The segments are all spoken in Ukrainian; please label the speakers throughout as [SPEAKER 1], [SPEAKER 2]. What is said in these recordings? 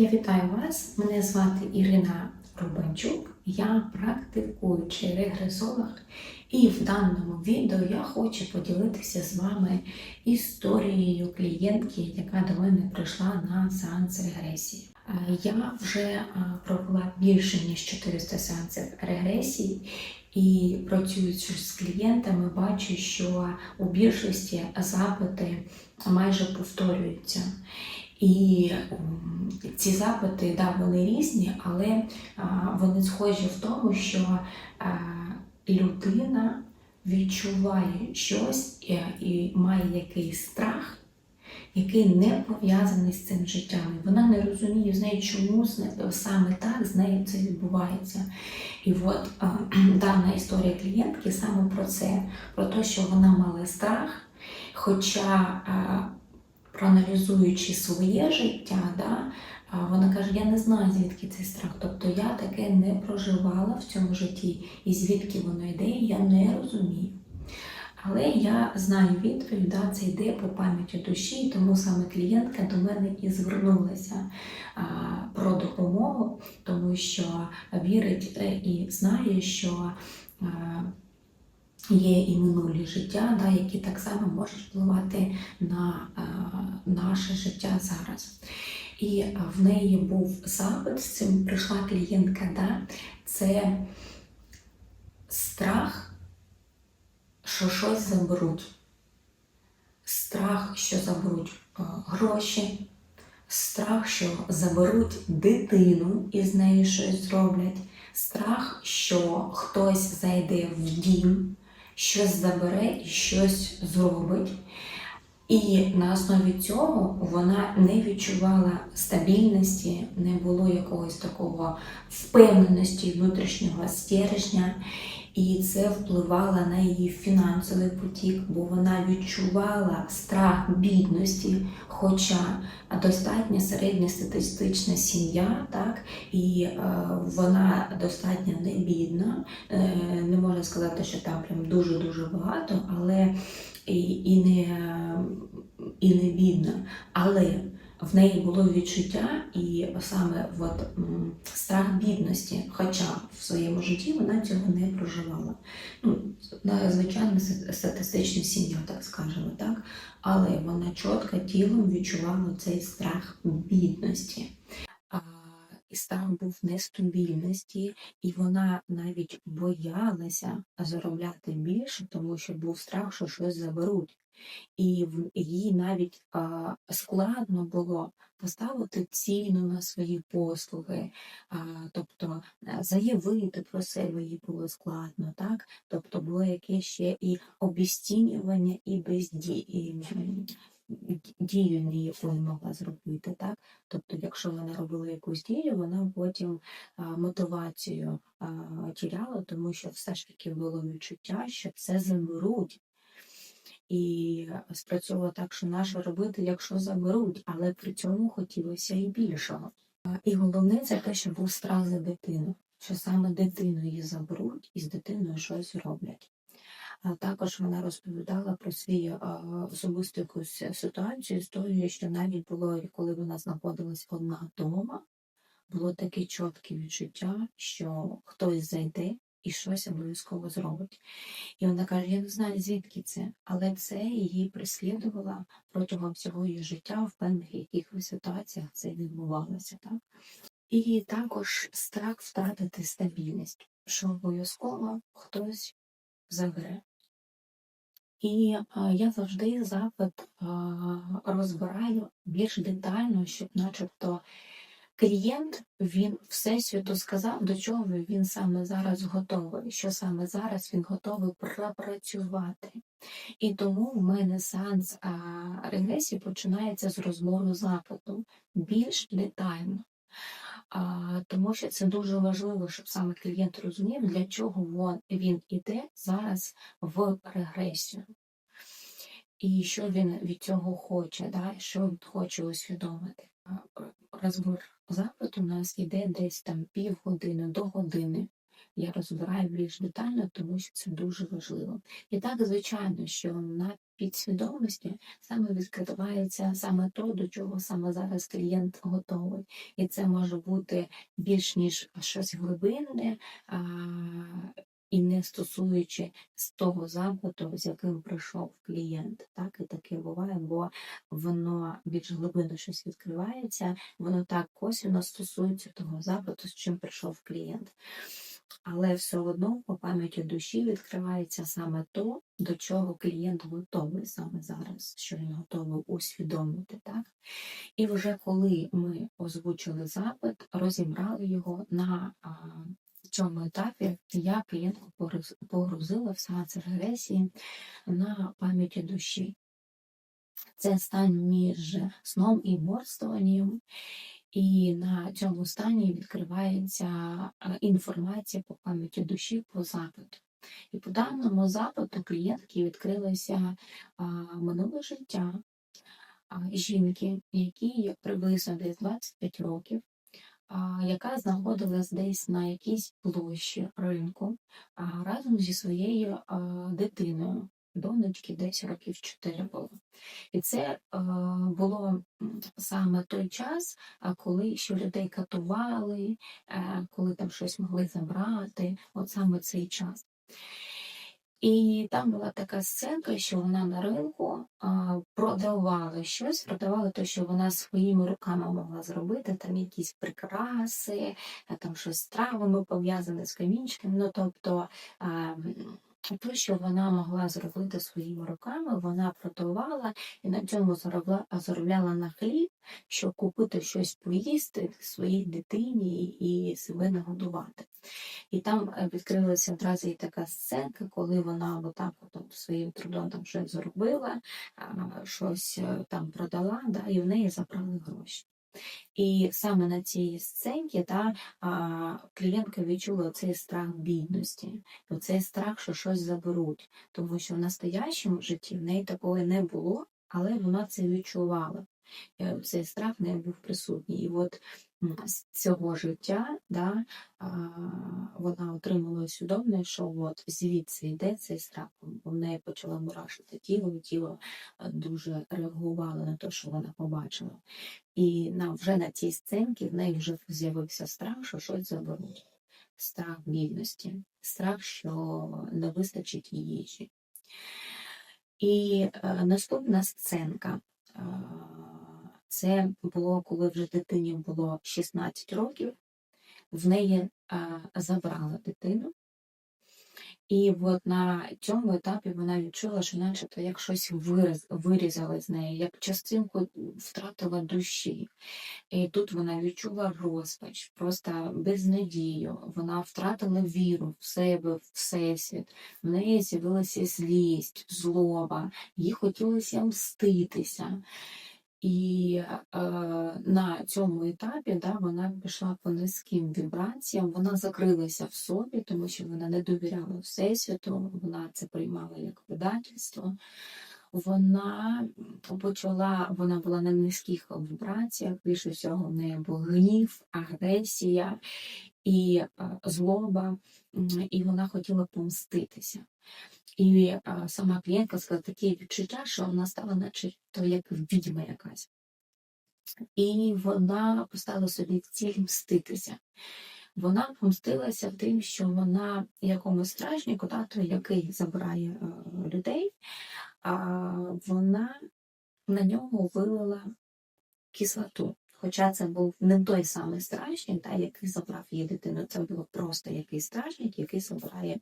[SPEAKER 1] Я вітаю вас. Мене звати Ірина Рубанчук. Я практикуючий регресолог, і в даному відео я хочу поділитися з вами історією клієнтки, яка до мене прийшла на сеанс регресії. Е, Я вже е, провела більше ніж 400 сеансів регресії. І працюючи з клієнтами, бачу, що у більшості запити майже повторюються. І ці запити, да, вони різні, але вони схожі в тому, що людина відчуває щось і, і має якийсь страх, який не пов'язаний з цим життям. Вона не розуміє з нею, чому саме так з нею це відбувається. І от а, дана історія клієнтки саме про це, про те, що вона мала страх, хоча а, проаналізуючи своє життя, да, вона каже: я не знаю, звідки цей страх. Тобто я таке не проживала в цьому житті, і звідки воно йде, я не розумію. Але я знаю відповідь, да, це йде по пам'яті душі, тому саме клієнтка до мене і звернулася а, про допомогу, тому що вірить е, і знає, що а, є і минулі життя, да, які так само можуть впливати на а, наше життя зараз. І в неї був запит, з цим прийшла клієнтка, да, це страх, що щось заберуть. Страх, що заберуть а, гроші, страх, що заберуть дитину і з нею щось зроблять, страх, що хтось зайде в дім, щось забере і щось зробить. І на основі цього вона не відчувала стабільності, не було якогось такого впевненості внутрішнього стержня, і це впливало на її фінансовий потік, бо вона відчувала страх бідності, хоча достатньо середньостатистична сім'я, так, і е, вона достатньо не бідна. Е, не можна сказати, що там прям дуже-дуже багато, але і, і, не, і не бідна. Але в неї було відчуття і саме от, страх бідності, хоча в своєму житті вона цього не проживала. Ну, звичайно, статистична сім'я, так скажемо, так? але вона чітко тілом відчувала цей страх бідності. І страх був нестабільності, і вона навіть боялася заробляти більше, тому що був страх, що щось заберуть. І їй навіть а, складно було поставити ціну на свої послуги, а, тобто е, заявити про себе їй було складно, так? Тобто було якесь ще і обіцінювання, і бездії. Дію не могла зробити, так? Тобто, якщо вона робила якусь дію, вона потім а, мотивацію а, тіряла, тому що все ж таки було відчуття, що це заберуть. І спрацьовувало так, що наше робити, якщо заберуть, але при цьому хотілося і більшого. І головне це те, що був страх за дитину, що саме дитину її заберуть і з дитиною щось роблять. А також вона розповідала про свій а, особисту якусь ситуацію, історію, що навіть було, коли вона знаходилась одна вдома, було таке чітке відчуття, що хтось зайде і щось обов'язково зробить. І вона каже: я не знаю, звідки це, але це її переслідувало протягом всього її життя в певних якихось ситуаціях це відбувалося. Так? І також страх втратити стабільність, що обов'язково хтось забере. І а, я завжди запит а, розбираю більш детально, щоб начебто клієнт він всесвіту сказав, до чого він саме зараз готовий, що саме зараз він готовий пропрацювати. І тому в мене сеанс регресії починається з розбору запиту більш детально. А, тому що це дуже важливо, щоб саме клієнт розумів, для чого він іде зараз в регресію. І що він від цього хоче, да? що він хоче усвідомити. А, Розбір запиту у нас іде десь там півгодини до години. Я розбираю більш детально, тому що це дуже важливо. І так, звичайно, що на підсвідомості саме відкривається саме то, до чого саме зараз клієнт готовий. І це може бути більш ніж щось глибинне. І не стосуючи з того запиту, з яким прийшов клієнт. Так і таке буває, бо воно більш глибинно щось відкривається, воно так косвіно стосується того запиту, з чим прийшов клієнт. Але все одно по пам'яті душі відкривається саме то, до чого клієнт готовий саме зараз, що він готовий усвідомити. Так? І вже коли ми озвучили запит, розібрали його на цьому етапі, я клієнтку погрузила в сеанс регресії на пам'яті душі. Це стан між сном і борствуванням, і на цьому стані відкривається е, інформація по пам'яті душі по запиту. І по даному запиту клієнтки відкрилося а, минуле життя а, жінки, якій приблизно десь 25 років, яка знаходилась десь на якійсь площі ринку разом зі своєю дитиною. Донечки десь років 4 було. І це е, було саме той час, коли ще людей катували, е, коли там щось могли забрати, от саме цей час. І там була така сценка, що вона на ринку а, продавала щось, продавала те, що вона своїми руками могла зробити, там якісь прикраси, а, там щось з травами пов'язане з камінчиками. Ну, тобто а, м, те, що вона могла зробити своїми руками, вона продавала і на цьому заробляла на хліб, щоб купити щось поїсти своїй дитині і себе нагодувати. І там е, відкрилася одразу і така сценка, коли вона отак от, своїм трудом там щось зробила, щось е, там продала, да, і в неї забрали гроші. І саме на цій сценці та, а, клієнтка відчула цей страх бідності, цей страх, що щось заберуть, тому що в настоящому житті в неї такого не було, але вона це відчувала. Е, Цей страх в неї був присутній. І от з цього життя да, вона отримала усвідомлення, що от звідси йде цей страх. У неї почала мурашити тіло, і тіло е, дуже реагувало на те, що вона побачила. І на, вже на цій сценці в неї вже з'явився страх, що щось заберуть. Страх бідності, страх, що не вистачить їжі. І е, наступна сценка. е, Це було, коли вже дитині було 16 років, в неї забрали дитину. І от на цьому етапі вона відчула, що начебто як щось виріз, вирізали з неї, як частинку втратила душі. І тут вона відчула розпач, просто безнадію. Вона втратила віру в себе, в всесвіт. В неї з'явилася злість, злоба, їй хотілося мститися. І е, на цьому етапі да, вона пішла по низьким вібраціям, вона закрилася в собі, тому що вона не довіряла Всесвіту, вона це приймала як видательство. Вона почала, вона була на низьких вібраціях, більше всього в неї був гнів, агресія і е, злоба, і вона хотіла помститися. І е, сама клієнтка сказала таке відчуття, що вона стала наче то як відьма якась. І вона поставила собі ціль мститися. Вона помстилася тим, що вона якомусь стражнику, той, який забирає е, людей, а вона на нього вилила кислоту. Хоча це був не той самий стражник, да, який забрав її дитину, це був просто якийсь стражник, який забирає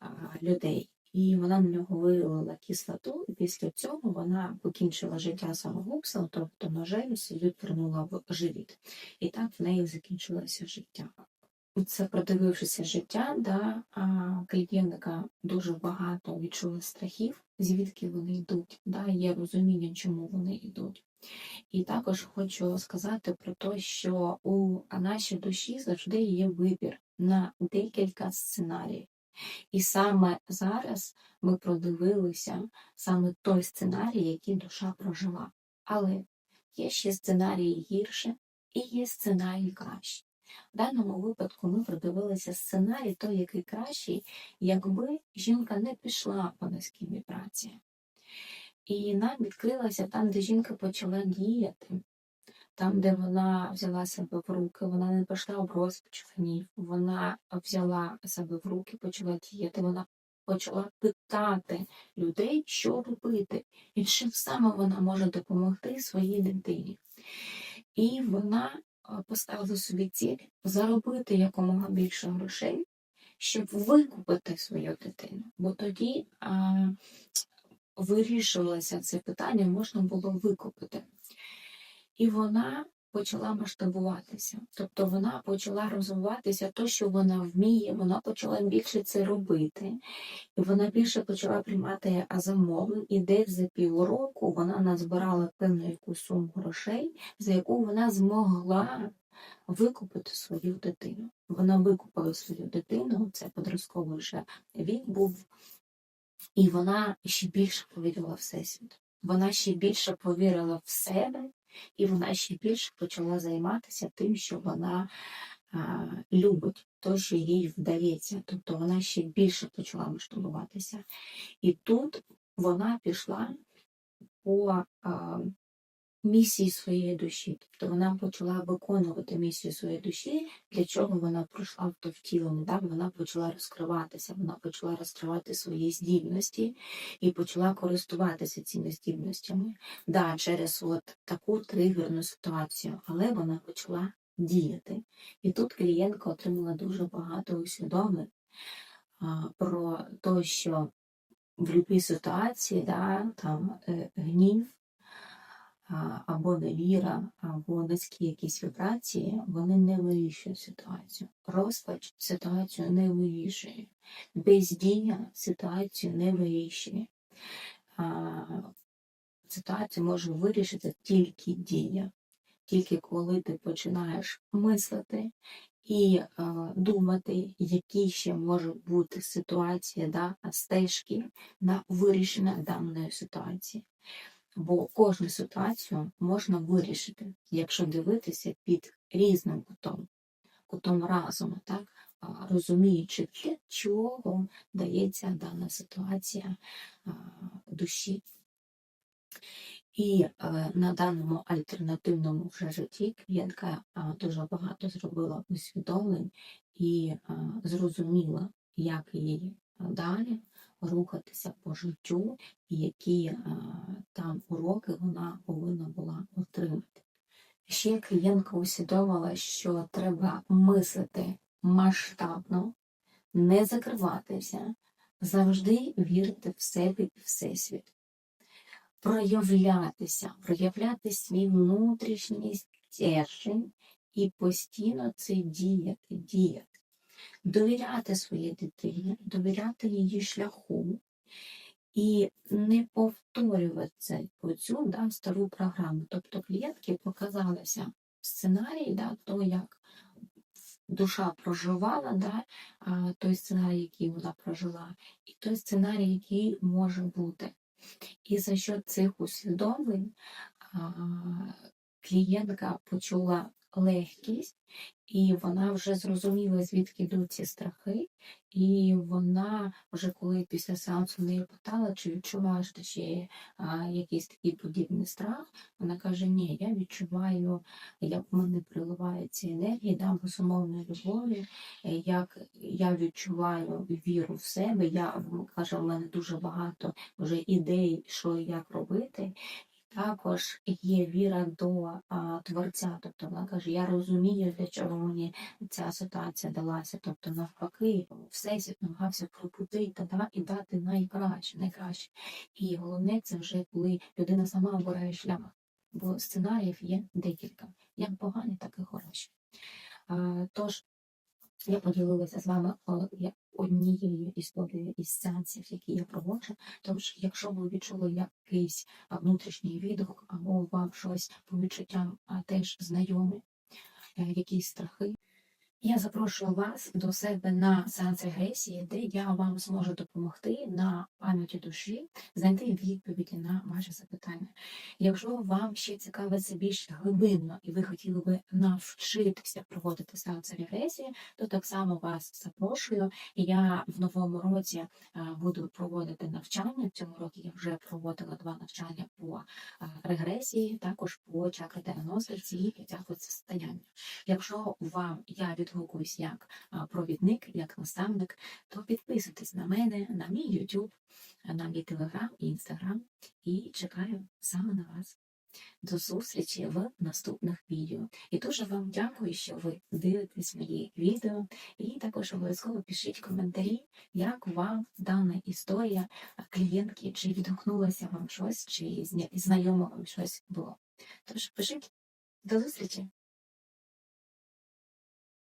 [SPEAKER 1] а, людей. І вона на нього вилила кислоту, і після цього вона покінчила життя самогубством, тобто ножем собі вернула в живіт. І так в неї закінчилося життя. Це продивившися життя, да, клієнтка дуже багато відчула страхів, звідки вони йдуть, да, є розуміння, чому вони йдуть. І також хочу сказати про те, що у нашій душі завжди є вибір на декілька сценаріїв. І саме зараз ми продивилися саме той сценарій, який душа прожила. Але є ще сценарії гірше і є сценарії кращі. В даному випадку ми продивилися сценарій, той, який кращий, якби жінка не пішла по низьким вібраціям. І нам відкрилося там, де жінка почала діяти. Там, де вона взяла себе в руки, вона не пішла в розпач гнів, вона взяла себе в руки, почала діяти, вона почала питати людей, що робити, і чим саме вона може допомогти своїй дитині. І вона поставила собі ціль заробити якомога більше грошей, щоб викупити свою дитину. Бо тоді а, вирішувалося це питання, можна було викупити. І вона почала масштабуватися. Тобто вона почала розвиватися, то, що вона вміє, вона почала більше це робити. І вона більше почала приймати замовлень, і десь за півроку вона назбирала певну яку суму грошей, за яку вона змогла викупити свою дитину. Вона викупила свою дитину, це подростковий вже вік був, і вона ще більше повірила в всесвіт. Вона ще більше повірила в себе, і вона ще більше почала займатися тим, що вона а, любить, то, що їй вдається. Тобто вона ще більше почала масштабуватися. І тут вона пішла по а, місії своєї душі. Тобто вона почала виконувати місію своєї душі, для чого вона пройшла в то втілення. Так? Вона почала розкриватися, вона почала розкривати свої здібності і почала користуватися цими здібностями. Да, через от таку тригерну ситуацію, але вона почала діяти. І тут клієнтка отримала дуже багато усвідомлень про те, що в будь-якій ситуації да, там, е, гнів або невіра, або низькі якісь вібрації, вони не вирішують ситуацію. Розпач ситуацію не вирішує. Бездія ситуацію не вирішує. Ситуацію може вирішити тільки дія. Тільки коли ти починаєш мислити і е, думати, які ще можуть бути ситуації, да, стежки на вирішення даної ситуації. Бо кожну ситуацію можна вирішити, якщо дивитися під різним кутом, кутом разуму, так? розуміючи, для чого дається дана ситуація душі. І е, на даному альтернативному вже житті клієнтка дуже багато зробила усвідомлень і зрозуміла, як їй далі рухатися по життю, і які там уроки вона повинна була отримати. Ще клієнтка усвідомила, що треба мислити масштабно, не закриватися, завжди вірити в себе і всесвіт проявлятися, проявляти свій внутрішній стержень і постійно це діяти, діяти, довіряти своїй дитині, довіряти її шляху і не повторювати оцю да, стару програму. Тобто клієнтки показалися сценарій, да, то як душа проживала, да, той сценарій, який вона прожила, і той сценарій, який може бути. І за що цих усвідомлень клієнтка почула легкість, і вона вже зрозуміла, звідки йдуть ці страхи, і вона вже коли після сеансу неї питала, чи відчуваєш ти ще а, якийсь такий подібний страх, вона каже: Ні, я відчуваю, як в мене приливається енергія, да, безумовної любові, як я відчуваю віру в себе. Я каже, в мене дуже багато вже ідей, що і як робити. Також є віра до а, творця, тобто вона каже, я розумію, для чого мені ця ситуація далася. Тобто, навпаки, всесвіт намагався пробудити да, і дати найкраще, найкраще. І головне це вже коли людина сама обирає шлях, бо сценаріїв є декілька, як погані, так і хороші. А, тож я поділилася з вами однією історією із сеансів, які я проводжу. Тож, якщо ви відчули якийсь внутрішній відгук, або вам щось по відчуттям теж знайоме, е, якісь страхи,
[SPEAKER 2] Я запрошую вас до себе на сеанс регресії, де я вам зможу допомогти на пам'яті душі знайти відповіді на ваші запитання. Якщо вам ще цікаво це більш глибинно і ви хотіли би навчитися проводити сеанси регресії, то так само вас запрошую. Я в новому році буду проводити навчання. В цьому році я вже проводила два навчання по регресії, також по чакри 90 і підтягувати состояння. Якщо вам я відгукуюсь як провідник, як наставник, то підписуйтесь на мене, на мій YouTube, на мій Telegram і Instagram і чекаю саме на вас. До зустрічі в наступних відео. І дуже вам дякую, що ви дивитесь мої відео. І також обов'язково пишіть коментарі, як вам дана історія клієнтки, чи відгукнулося вам щось, чи знайомо вам щось було. Тож пишіть до зустрічі!